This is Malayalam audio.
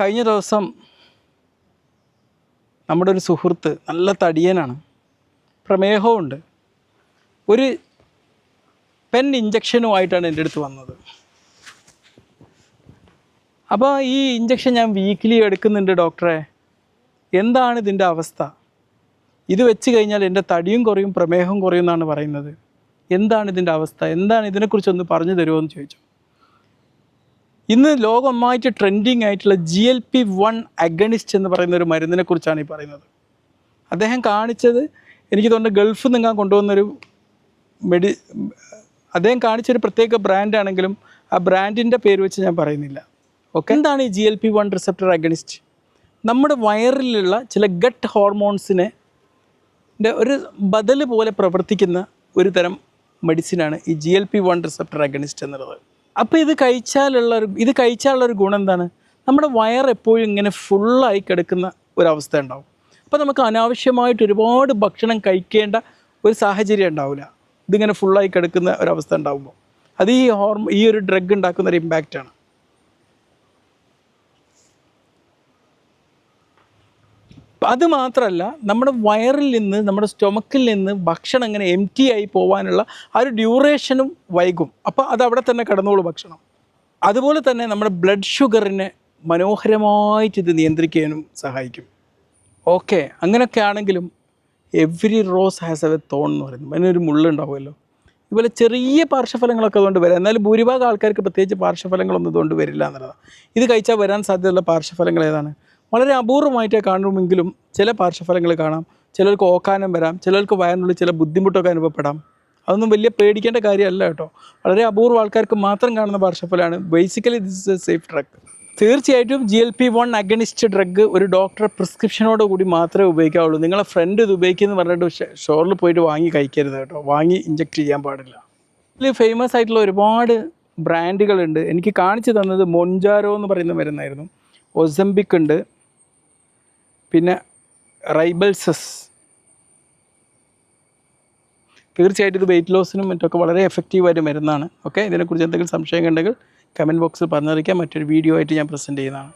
കഴിഞ്ഞ ദിവസം നമ്മുടെ ഒരു സുഹൃത്ത് നല്ല തടിയനാണ്. പ്രമേഹമുണ്ട് ഒരു പെൻ ഇഞ്ചക്ഷനുമായിട്ടാണ് എന്റെ അടുത്ത് വന്നത്. അപ്പോൾ ഈ ഇഞ്ചക്ഷൻ ഞാൻ വീക്കിലി എടുക്കുന്നുണ്ട് ഡോക്ടറെ എന്താണ് ഇതിന്റെ അവസ്ഥ? ഇത് വെച്ച് കഴിഞ്ഞാൽ എന്റെ തടിയും കുറയും പ്രമേഹവും കുറയും എന്നാണ് പറയുന്നത്. എന്താണ് ഇതിന്റെ അവസ്ഥ? എന്താണ് ഇതിനെക്കുറിച്ചൊന്ന് പറഞ്ഞു തരുമോ എന്ന് ചോദിച്ചു. ഇന്ന് ലോകമായിട്ട് ട്രെൻഡിങ് ആയിട്ടുള്ള G L P one agonist എന്ന് പറയുന്ന ഒരു മരുന്നിനെ കുറിച്ചാണ് ഈ പറയുന്നത്. അദ്ദേഹം കാണിച്ചത് എനിക്ക് തോന്നുന്നു ഗൾഫിൽ നിന്ന് ഞാൻ കൊണ്ടുവന്നൊരു മെഡി അദ്ദേഹം കാണിച്ചൊരു പ്രത്യേക ബ്രാൻഡാണെങ്കിലും ആ ബ്രാൻഡിന്റെ പേര് വെച്ച് ഞാൻ പറയുന്നില്ല. ഓക്കെ എന്താണ് ഈ G L P one receptor agonist നമ്മുടെ വയറിലുള്ള ചില ഗട്ട് ഹോർമോൺസിനെ ഒരു ബദൽ പോലെ പ്രവർത്തിക്കുന്ന ഒരു തരം മെഡിസിനാണ് ഈ G L P one receptor agonist എന്നുള്ളത്. അപ്പോൾ ഇത് കഴിച്ചാലുള്ള ഒരു ഇത് കഴിച്ചാലുള്ള ഒരു ഗുണം എന്താണ്? നമ്മുടെ വയർ എപ്പോഴും ഇങ്ങനെ ഫുള്ളായി കിടക്കുന്ന ഒരവസ്ഥ ഉണ്ടാവും. അപ്പോൾ നമുക്ക് അനാവശ്യമായിട്ട് ഒരുപാട് ഭക്ഷണം കഴിക്കേണ്ട ഒരു സാഹചര്യം ഉണ്ടാവില്ല ഇതിങ്ങനെ ഫുള്ളായി കിടക്കുന്ന ഒരവസ്ഥ ഉണ്ടാകുമ്പോൾ അത് ഈ ഹോർമോ ഈ ഒരു ഡ്രഗ് ഉണ്ടാക്കുന്ന ഒരു ഇമ്പാക്റ്റാണ് അത് മാത്രമല്ല നമ്മുടെ വയറിൽ നിന്ന് നമ്മുടെ സ്റ്റൊമക്കിൽ നിന്ന് ഭക്ഷണം ഇങ്ങനെ എം ടി ആയി പോകാനുള്ള ആ ഒരു ഡ്യൂറേഷനും വൈകും. അപ്പോൾ അത് അവിടെ തന്നെ കിടന്നോളൂ ഭക്ഷണം. അതുപോലെ തന്നെ നമ്മുടെ ബ്ലഡ് ഷുഗറിനെ മനോഹരമായിട്ട് ഇത് നിയന്ത്രിക്കാനും സഹായിക്കും. ഓക്കെ അങ്ങനെയൊക്കെ ആണെങ്കിലും every rose has a thorn എന്ന് പറയുന്നത് അതിനൊരു മുള്ളുണ്ടാവുമല്ലോ ഇതുപോലെ ചെറിയ പാർശ്വഫലങ്ങളൊക്കെ അതുകൊണ്ട് വരാം. എന്നാലും ഭൂരിഭാഗം ആൾക്കാർക്ക് പ്രത്യേകിച്ച് പാർശ്വഫലങ്ങളൊന്നും ഇതുകൊണ്ട് വരില്ല എന്നുള്ളതാണ്. ഇത് കഴിച്ചാൽ വരാൻ സാധ്യതയുള്ള പാർശ്വഫലങ്ങൾ ഏതാണ്? വളരെ അപൂർവമായിട്ടേ കാണുമെങ്കിലും ചില പാർശ്വഫലങ്ങൾ കാണാം. ചിലർക്ക് ഓക്കാനം വരാം. ചിലർക്ക് വയറിനുള്ളിൽ ചില ബുദ്ധിമുട്ടൊക്കെ അനുഭവപ്പെടാം. അതൊന്നും വലിയ പേടിക്കേണ്ട കാര്യമല്ല കേട്ടോ. വളരെ അപൂർവ ആൾക്കാർക്ക് മാത്രം കാണുന്ന പാർശ്വഫലമാണ് basically this is a safe drug തീർച്ചയായിട്ടും G L P one agonist drug ഒരു ഡോക്ടറെ പ്രിസ്ക്രിപ്ഷനോട് കൂടി മാത്രമേ ഉപയോഗിക്കാവുള്ളൂ. നിങ്ങളെ ഫ്രണ്ട് ഇത് ഉപയോഗിക്കുന്നു പറഞ്ഞിട്ട് ഷോറിൽ പോയിട്ട് വാങ്ങി കഴിക്കരുത് കേട്ടോ. വാങ്ങി ഇഞ്ചെക്ട് ചെയ്യാൻ പാടില്ല. ഇതിൽ ഫേമസ് ആയിട്ടുള്ള ഒരുപാട് ബ്രാൻഡുകളുണ്ട് എനിക്ക് കാണിച്ചു തന്നത് മൊഞ്ചാരോ എന്ന് പറയുന്ന മരുന്നായിരുന്നു. ഒസംബിക് ഉണ്ട്. പിന്നെ റൈബൽസസ്. തീർച്ചയായിട്ടും ഇത് വെയിറ്റ് ലോസിനും മറ്റൊക്കെ വളരെ എഫക്റ്റീവായിട്ട് മരുന്നാണ് ഓക്കെ ഇതിനെക്കുറിച്ച് എന്തെങ്കിലും സംശയം ഉണ്ടെങ്കിൽ കമന്റ് ബോക്സിൽ പറഞ്ഞറിയിക്കാം മറ്റൊരു വീഡിയോ ആയിട്ട് ഞാൻ പ്രസന്റ് ചെയ്യുന്നതാണ്.